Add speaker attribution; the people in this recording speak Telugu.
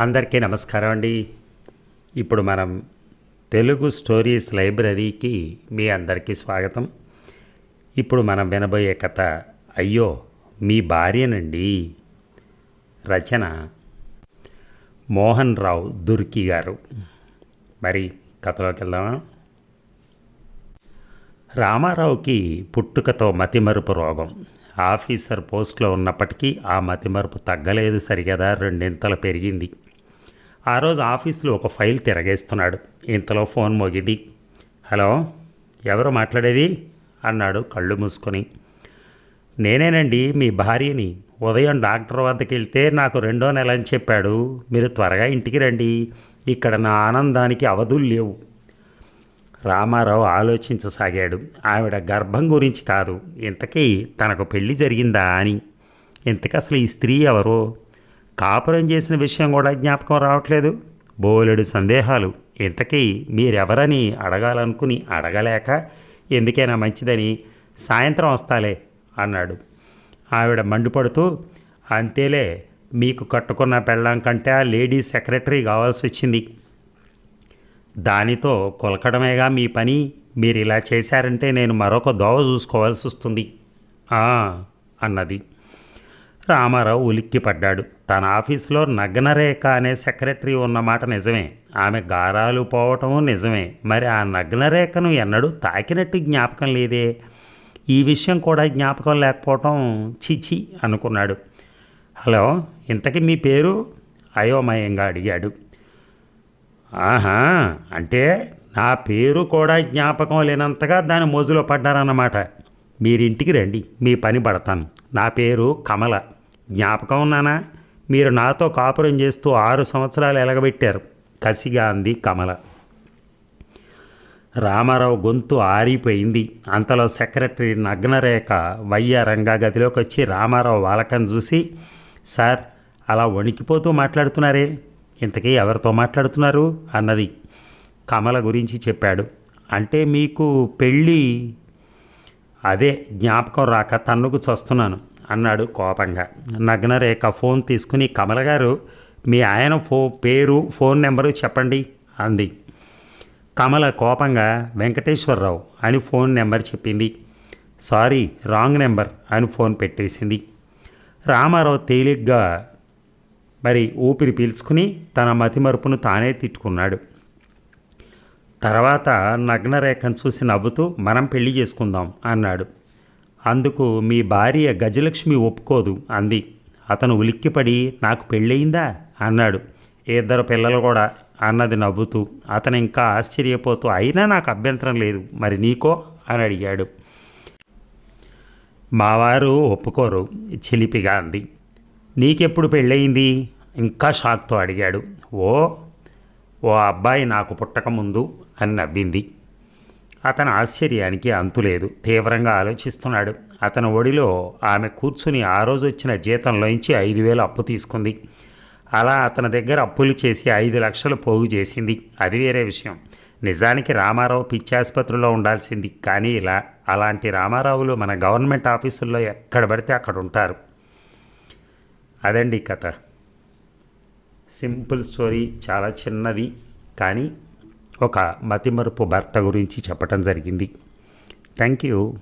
Speaker 1: అందరికీ నమస్కారం అండి. ఇప్పుడు మనం తెలుగు స్టోరీస్ లైబ్రరీకి మీ అందరికీ స్వాగతం. ఇప్పుడు మనం వినబోయే కథ అయ్యో మీ భార్యనండి. రచన మోహన్ రావు దుర్కి గారు. మరి కథలోకి వెళ్దామా? రామారావుకి పుట్టుకతో మతిమరుపు రోగం. ఆఫీసర్ పోస్ట్లో ఉన్నప్పటికీ ఆ మతిమరుపు తగ్గలేదు సరిగదా రెండింతలు పెరిగింది. ఆ రోజు ఆఫీసులో ఒక ఫైల్ తిరగేస్తున్నాడు. ఇంతలో ఫోన్ మోగింది. హలో ఎవరు మాట్లాడేది? అన్నాడు కళ్ళు మూసుకొని. నేనేనండి మీ భార్యని. ఉదయం డాక్టర్ వద్దకి వెళ్తే నాకు రెండో నెల అని చెప్పాడు. మీరు త్వరగా ఇంటికి రండి. ఇక్కడ నా ఆనందానికి అవధులు లేవు. రామారావు ఆలోచించసాగాడు. ఆవిడ గర్భం గురించి కాదు. ఇంతకీ తనకు పెళ్ళి జరిగిందా అని. ఇంతకీ అసలు ఈ స్త్రీ ఎవరో? కాపురం చేసిన విషయం కూడా జ్ఞాపకం రావట్లేదు. బోలెడు సందేహాలు. ఇంతకీ మీరెవరని అడగాలనుకుని అడగలేక ఎందుకైనా మంచిదని సాయంత్రం వస్తాలే అన్నాడు. ఆవిడ మండిపడుతూ అంతేలే మీకు కట్టుకున్న పెళ్ళాం కంటే ఆ లేడీ సెక్రటరీ కావాల్సి వచ్చింది. దానితో కొలకడమేగా మీ పని? మీరు ఇలా చేశారంటే నేను మరొక దోవ చూసుకోవాల్సి వస్తుంది. అన్నది. రామారావు ఉలిక్కిపడ్డాడు. తన ఆఫీసులో నగ్నరేఖ అనే సెక్రటరీ ఉన్నమాట నిజమే. ఆమె గారాలు పోవటము నిజమే. మరి ఆ నగ్నరేఖను ఎన్నడూ తాకినట్టు జ్ఞాపకం లేదే? ఈ విషయం కూడా జ్ఞాపకం లేకపోవటం చిచి అనుకున్నాడు. హలో ఇంతకీ మీ పేరు? అయోమయంగా అడిగాడు. ఆహా అంటే నా పేరు కూడా జ్ఞాపకం లేనంతగా దాని మోజులో పడ్డారన్నమాట. మీరింటికి రండి మీ పని పడతాను. నా పేరు కమల. జ్ఞాపకం ఉన్నానా? మీరు నాతో కాపురం చేస్తూ ఆరు సంవత్సరాలు ఎలగబెట్టారు. కసిగా అంది కమల. రామారావు గొంతు ఆరిపోయింది. అంతలో సెక్రటరీ నగ్నరేఖ వయ్యారంగా గదిలోకి వచ్చి రామారావు వాలకం చూసి సార్ అలా వణికిపోతూ మాట్లాడుతున్నారే? ఇంతకీ ఎవరితో మాట్లాడుతున్నారు? అన్నది. కమల గురించి చెప్పాడు. అంటే మీకు పెళ్ళి అదే జ్ఞాపకం రాక తన్నుకు చస్తున్నాను. అన్నాడు కోపంగా. నగ్నరేఖ ఫోన్ తీసుకుని కమల గారు మీ ఆయన ఫో పేరు ఫోన్ నెంబరు చెప్పండి అంది. కమల కోపంగా వెంకటేశ్వరరావు అని ఫోన్ నెంబర్ చెప్పింది. సారీ రాంగ్ నెంబర్ అని ఫోన్ పెట్టేసింది. రామారావు తేలిగ్గా మరి ఊపిరి పీల్చుకుని తన మతిమరుపును తానే తిట్టుకున్నాడు. తర్వాత నగ్నరేఖను చూసి నవ్వుతూ మనం పెళ్ళి చేసుకుందాం అన్నాడు. అందుకు మీ భార్య గజలక్ష్మి ఒప్పుకోదు అంది. అతను ఉలిక్కిపడి నాకు పెళ్ళయిందా? అన్నాడు. ఇద్దరు పిల్లలు కూడా అన్నది నవ్వుతూ. అతను ఇంకా ఆశ్చర్యపోతూ అయినా నాకు అభ్యంతరం లేదు మరి నీకో? అని అడిగాడు. మావారు ఒప్పుకోరు చిలిపిగా అంది. నీకెప్పుడు పెళ్ళయింది? ఇంకా షాక్తో అడిగాడు. ఓ ఓ అబ్బాయి నాకు పుట్టకముందు అని నవ్వింది. అతని ఆశ్చర్యానికి అంతులేదు. తీవ్రంగా ఆలోచిస్తున్నాడు. అతని ఒడిలో ఆమె కూర్చుని ఆ రోజు వచ్చిన జీతంలోంచి ఐదు వేలు అప్పు తీసుకుంది. అలా అతని దగ్గర అప్పులు చేసి ఐదు లక్షలు పోగు చేసింది. అది వేరే విషయం. నిజానికి రామారావు పిచ్చాసుపత్రిలో ఉండాల్సింది. కానీ ఇలా అలాంటి రామారావులు మన గవర్నమెంట్ ఆఫీసుల్లో ఎక్కడ పడితే అక్కడ ఉంటారు. అదండి కథ. సింపుల్ స్టోరీ చాలా చిన్నది. కానీ ఒక మతిమరుపు భర్త గురించి చెప్పటం జరిగింది. Thank you